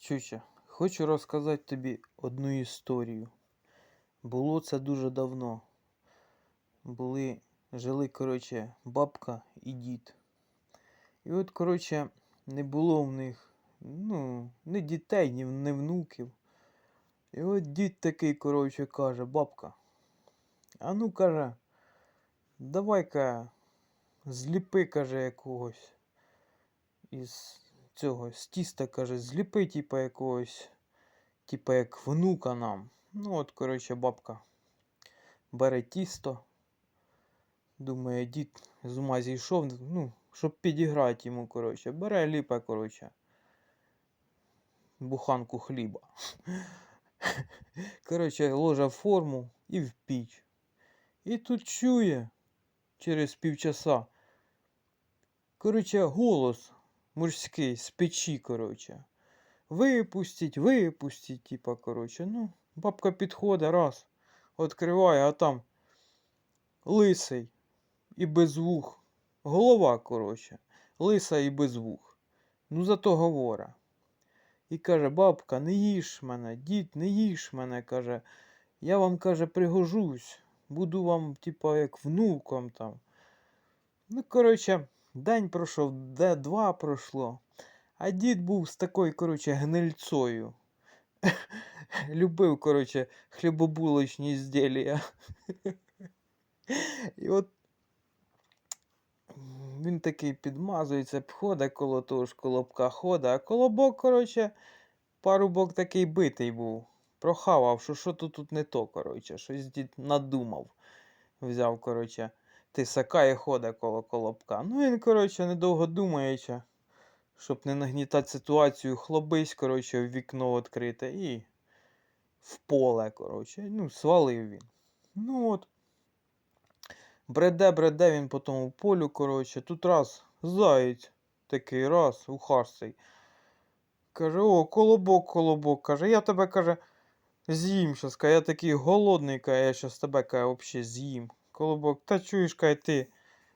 Чуча, хочу розказати тобі одну історію. Було це дуже давно. Були, жили, коротше, бабка і дід. І от, коротше, не було в них, ну, ні дітей, ні, ні внуків. І от дід такий, коротше, каже, бабка, а ну, каже, давай-ка зліпи, каже, якогось із цього, з тіста, каже, зліпи, типа, якогось, типа, як внука нам. Ну, от, коротше, бабка бере тісто. Думає, дід з ума зійшов, ну, щоб підіграти йому, коротше. Бере ліпе, коротше. Буханку хліба. Коротше, ложа форму і в піч. І тут чує через півчаса. Коротше, голос мужський з печі, коротше. Випустіть, випустіть, типа, коротше. Ну, бабка підходить, раз, відкриває, а там лисий і без вух. Голова, коротше, лиса і без вух. Ну, зато говора. І каже, бабка, не їж мене, дід, не їж мене, каже. Я вам, каже, пригожусь. Буду вам, типа, як внуком там. Ну, коротше, день пройшов, де два пройшло. А дід був з такою, коротше, гнильцою. Любив, коротше, хлібобулочні ізділля. І от він такий підмазується, ходить коло того ж колобка ходить, а колобок, коротше, парубок такий битий був. Прохавав, що що тут, тут не то, коротше, щось дід надумав. Взяв, коротше, тисака і ходить коло колобка. Ну він, коротше, недовго думаючи, щоб не нагнітати ситуацію, хлобись, коротше, в вікно відкрите і в поле, коротше. Ну, свалив він. Ну от. Бреде, бреде він по тому полю, коротше. Тут раз заєць такий раз, ухарстий. Каже, о, колобок, колобок. Каже, я тебе, каже, з'їм щас, каже, я такий голодний, каже, я щас тебе, каже, вообще з'їм. Колобок, та чуєш, каже, ти,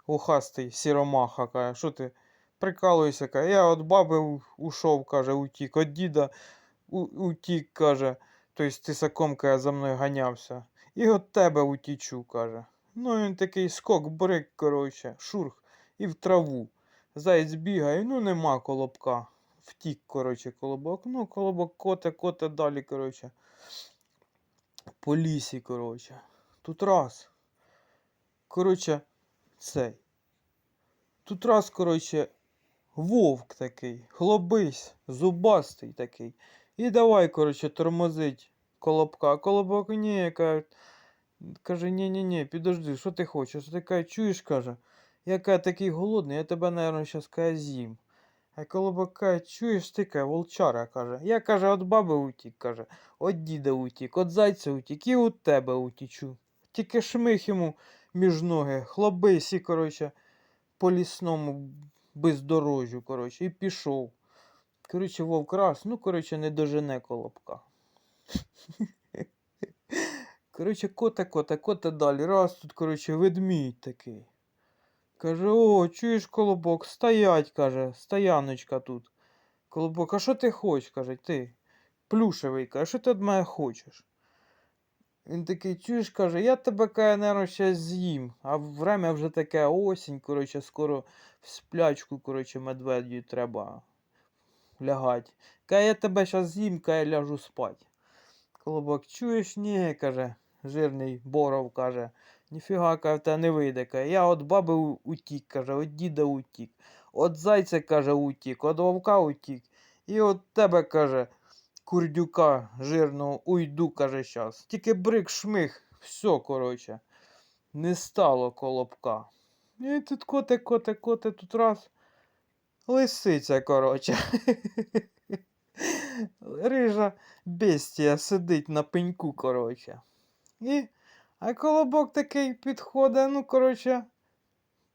ухастий, сіромаха, каже, що ти прикалуєшся, каже, я от баби ушов, каже, утік, от діда утік, каже, тобто ти саком, каже, за мною ганявся. І от тебе утічу, каже. Ну він такий скок, брик, коротше, шурх, і в траву. Заєць бігає, ну нема колобка. Втік, коротше, колобок. Ну, колобок коте, коте далі, коротше. По лісі, коротше. Тут раз. Коротше, цей. Тут раз, коротше, вовк такий, хлобись, зубастий такий. І давай, коротше, тормозить колобка. Колобок ні, каже, каже, ні, ні, ні, підожди, що ти хочеш? Ти каже, чуєш, каже, я каже, такий голодний, я тебе, наверное, щас каже, з'їм. А колобок каже, чуєш ти, каже, волчара, каже. Я, каже, от баби утік, каже, от діда утік, от зайця утік, і от тебе утічу. Тільки шмих йому між ноги, хлобись і, коротше, по лісному бездорожжю, коротше, і пішов. Коротше, вовк раз, ну, коротше, не дожене колобка. Коротше, кота, кота, кота далі. Раз тут, коротше, ведмідь такий. Каже, о, чуєш, колобок, стоять, каже, стояночка тут. Колобок, а що ти хочеш, каже, ти? Плюшевий, каже, що ти від мене хочеш? Він такий, чуєш, каже, я тебе, наверно, ще з'їм. А время вже таке осінь, коротше, скоро в сплячку, коротше, медведю треба лягать. Каже, я тебе зараз з'їм, каже, ляжу спать. Колобок, чуєш, ні, каже, жирний боров, каже. Ніфіга, каже, в тебе не вийде. Каже, я от баби утік, каже, от діда утік, от зайця, каже, утік, от вовка утік. І от тебе, каже, курдюка жирного уйду, каже, щас. Тільки брик шмих, все, коротше. Не стало колобка. І тут коте, коте, коте, тут раз. Лисиця, коротше. Рижа бестія сидить на пеньку, коротше. І, а колобок такий підходить, ну, коротше,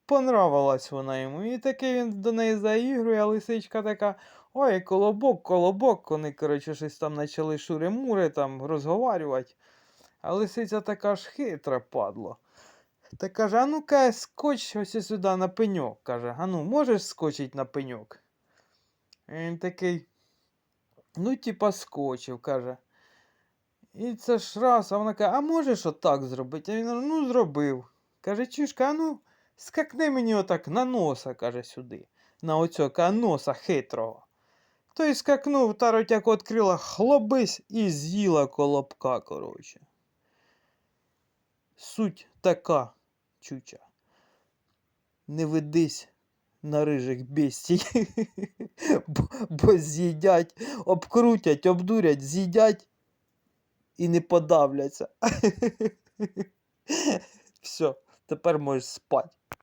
понравилась вона йому. І такий він до неї заігрує, а лисичка така, ой, колобок, колобок. Вони, коротше, щось там почали шури-мури там розговарювати. А лисиця така ж хитра падло. Та каже, а ну-ка, скоч ось сюди на пеньок. Каже, а ну, можеш скочить на пеньок? Він такий Ну, типа, скочив, каже. І це ж раз, а вона каже, а можеш отак зробити? А він ну зробив. Каже, чушка, а ну скакни мені отак на носа, каже, сюди. На оцього носа хитрого. Той скакнув, та ротяку відкрила, хлобись і з'їла колобка, коротше. Суть така, чуча. Не ведись на рижих бестій, бо, бо з'їдять, обкрутять, обдурять, з'їдять і не подавляться. Все, тепер можеш спати.